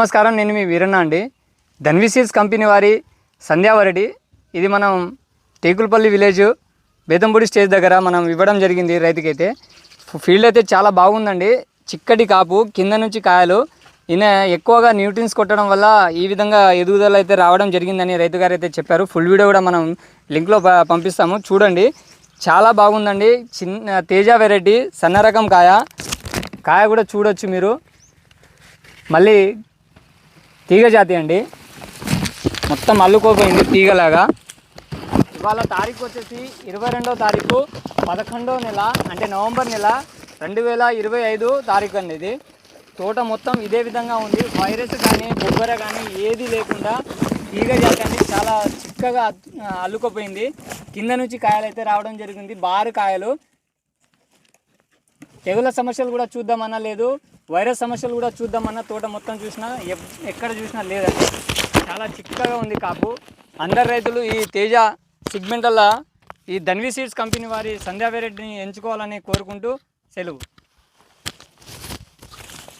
నమస్కారం నేను మీ వీరన్న అండి. ధన్విసీడ్స్ కంపెనీ వారి సంధ్యావరడి ఇది మనం టేకులపల్లి విలేజ్ బేతంపూడి స్టేజ్ దగ్గర మనం ఇవ్వడం జరిగింది రైతుకైతే. ఫీల్డ్ అయితే చాలా బాగుందండి. చిక్కటి కాపు కింద నుంచి కాయలు. ఈయన ఎక్కువగా న్యూట్రిన్స్ కొట్టడం వల్ల ఈ విధంగా ఎదుగుదల అయితే రావడం జరిగిందని రైతు గారు అయితే చెప్పారు. ఫుల్ వీడియో కూడా మనం లింక్లో పంపిస్తాము. చూడండి. చాలా బాగుందండి. చిన్న తేజ వెరైటీ సన్న రకం కాయ. కాయ కూడా చూడొచ్చు మీరు. మళ్ళీ తీగ జాతి అండి. మొత్తం అల్లుకోపోయింది తీగలాగా. ఇవాళ తారీఖు వచ్చేసి ఇరవై రెండో తారీఖు పదకొండో నెల అంటే నవంబర్ నెల రెండు వేల ఇరవై ఐదు తారీఖు అండి ఇది. తోట మొత్తం ఇదే విధంగా ఉంది. వైరస్ కానీ బొబ్బర కానీ ఏది లేకుండా తీగ జాతి అండి. చాలా చిక్కగా ఆ, అల్లుకుపోయింది. కింద నుంచి కాయలు అయితే రావడం జరిగింది. బారు కాయలు. తెగుల సమస్యలు కూడా చూద్దామన్నా లేదు. వైరస్ సమస్యలు కూడా చూద్దామన్నా తోట మొత్తం చూసినా ఎక్కడ చూసినా లేదండి. చాలా చిక్కగా ఉంది కాపు. అందరు రైతులు ఈ తేజ సిగ్మెంటల్ల ఈ ధన్వి సీడ్స్ కంపెనీ వారి సంధ్యా ఎంచుకోవాలని కోరుకుంటూ సెలవు.